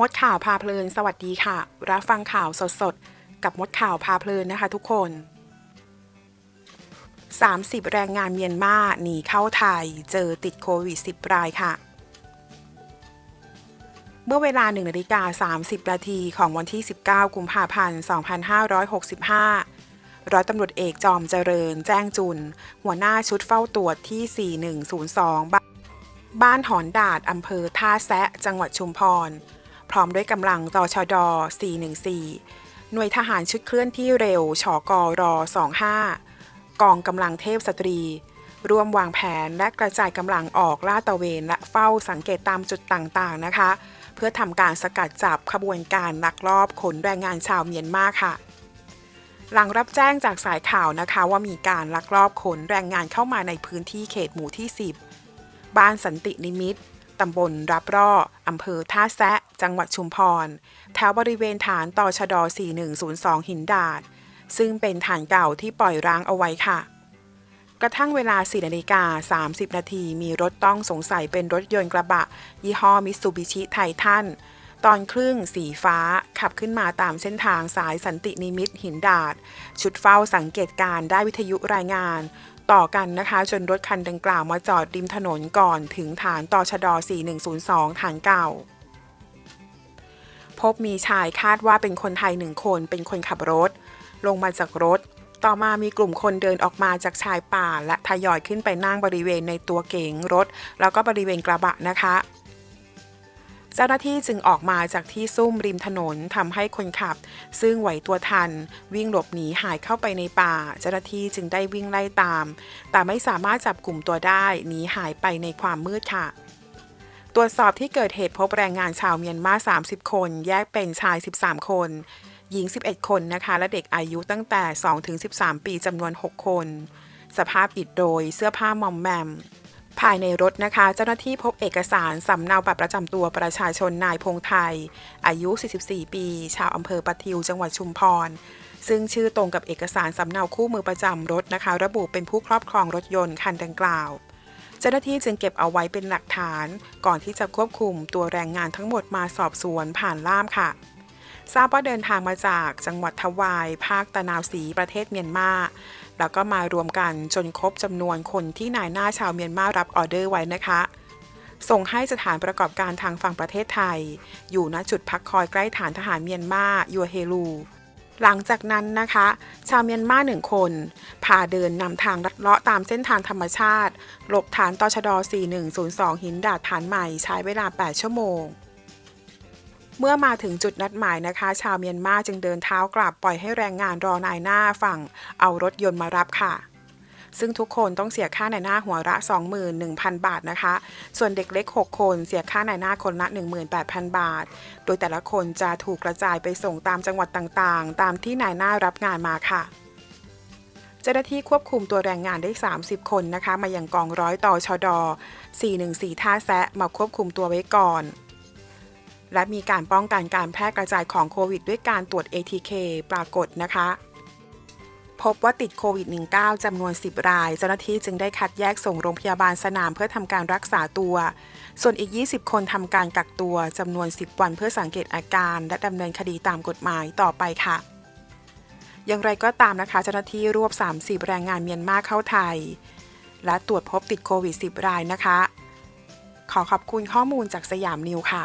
มดข่าวพาเพลิน สวัสดีค่ะ รับฟังข่าวสดๆ กับมดข่าวพาเพลินนะคะทุกคน 30 แรงงานเมียนมาหนีเข้าไทย เจอติดโควิด 10 รายค่ะ เมื่อเวลา1นาฬิกา30 นาทีของวันที่ 19 กุมภาพันธ์ 2565 ร้อยตำรวจเอกจอมเจริญ แจ้งจุน หัวหน้าชุดเฝ้าตรวจที่ 4102 บ้านบ้านหอนดาดอำเภอท่าแซะ จังหวัดชุมพร ร้อมด้วยกำลังตชด 414 หน่วยทหารชุดเคลื่อนที่เร็วชกร25 กองกำลังเทพสตรี ร่วมวางแผนและกระจายกำลังออกลาดตระเวนและเฝ้าสังเกตตามจุดต่างๆนะคะ เพื่อทำการสกัดจับขบวนการลักลอบขนแรงงานชาวเมียนมาค่ะหลังรับแจ้งจากสายข่าวนะคะว่ามีการลักลอบขนแรงงานเข้ามาในพื้นที่เขตหมู่ที่ 10 บ้านสันตินิมิต ตำบลรับร่ออำเภอท่าแซะ จังหวัดชุมพรแถวบริเวณฐานต่อชด4102 หินดาด ซึ่งเป็นฐานเก่าที่ปล่อยร้างเอาไว้ค่ะ กระทั่งเวลา 4 นาฬิกา 30 นาทีมีรถต้องสงสัยเป็นรถยนต์กระบะ ยี่ห้อมิตซูบิชิไททัน ตอนครึ่งสีฟ้าขับขึ้นมาตามเส้นทางสายสันตินิมิตหินดาด ชุดเฝ้าสังเกตการได้วิทยุรายงาน ต่อกันนะคะจนรถคันดังกล่าวมาจอดริมถนนก่อนถึงฐานต่อชด4102ฐานเก่า พบมีชายคาดว่าเป็นคนไทยหนึ่งคนเป็นคนขับรถ ลงมาจากรถ ต่อมามีกลุ่มคนเดินออกมาจากชายป่า และทยอยขึ้นไปนั่งบริเวณในตัวเก๋งรถ แล้วก็บริเวณกระบะนะคะ เจ้าหน้าที่จึงออกมาจากที่ซุ่มริมถนนทำให้คนขับ ซึ่งไหวตัวทัน วิ่งหลบหนีหายเข้าไปในป่า เจ้าหน้าที่จึงได้วิ่งไล่ตาม แต่ไม่สามารถจับกลุ่มตัวได้หนีหายไปในความมืดค่ะตรวจสอบที่เกิดเหตุพบแรงงานชาวเมียนมา 30 คน แยกเป็นชาย 13 คน หญิง 11 คนนะคะ และเด็กอายุตั้งแต่ 2-13 ปีจำนวน 6 คน สภาพอิดโรยเสื้อผ้ามอมแมม ภายในรถนะคะ เจ้าหน้าที่พบเอกสารสำเนาบัตรประจำตัวประชาชนนายพงไทย อายุ 44 ปี ชาวอำเภอปะทิวจังหวัดชุมพร ซึ่งชื่อตรงกับเอกสารสำเนาคู่มือประจำรถนะคะ ระบุเป็นผู้ครอบครองรถยนต์คันดังกล่าว เจ้าหน้าที่จึงเก็บเอาไว้เป็นหลักฐาน ก่อนที่จะควบคุมตัวแรงงานทั้งหมดมาสอบสวนผ่านล่ามค่ะ ทราบว่าเดินทางมาจากจังหวัดทวาย ภาคตะนาวศรีประเทศเมียนมา แล้วก็มารวมกันจนครบจำนวนคนที่นายหน้าชาวเมียนมารับออเดอร์ไว้นะคะ ส่งให้สถานประกอบการทางฝั่งประเทศไทย อยู่ณจุดพักคอยใกล้ฐานทหารเมียนมายัวเฮลูหลังจากนั้นนะคะ ชาวเมียนมาหนึ่งคนพาเดินนำทางลัดเลาะตามเส้นทางธรรมชาติ หลบฐานตชด 4102 หินดาดฐานใหม่ใช้เวลา 8 ชั่วโมง เมื่อมาถึงจุดนัดหมายนะคะ ชาวเมียนมาจึงเดินเท้ากลับปล่อยให้แรงงานรอนายหน้าฝั่ง เอารถยนต์มารับค่ะ ซึ่งทุกคนต้องเสียค่านายหน้าหัวละ 21,000 บาทนะคะ ส่วนเด็กเล็ก 6 คนเสียค่านายหน้าคนละ 18,000 บาท โดยแต่ละคนจะถูกกระจายไปส่งตามจังหวัดต่างๆ ตามที่นายหน้ารับงานมาค่ะเจ้าหน้าที่ควบคุมตัวแรงงานได้ 30 คนนะคะ มาอยังกองร้อยต่อชด414 ท่าแซะมาควบคุมตัวไว้ก่อน และมีการป้องกันการแพร่กระจายของโควิดด้วยการตรวจ ATK ปรากฏนะคะ พบว่าติดโควิด -19 จำนวน 10 ราย เจ้าหน้าที่จึงได้คัดแยกส่งโรงพยาบาลสนามเพื่อทำการรักษาตัว ส่วนอีก 20 คนทำการกักตัวจำนวน 10 วันเพื่อสังเกตอาการ และดำเนินคดีตามกฎหมายต่อไปค่ะอย่างไรก็ตามนะคะ เจ้าหน้าที่รวบ 30 แรงงานเมียนมาเข้าไทย และตรวจพบติดโควิด 10 รายนะคะ ขอขอบคุณข้อมูลจากสยามนิวค่ะ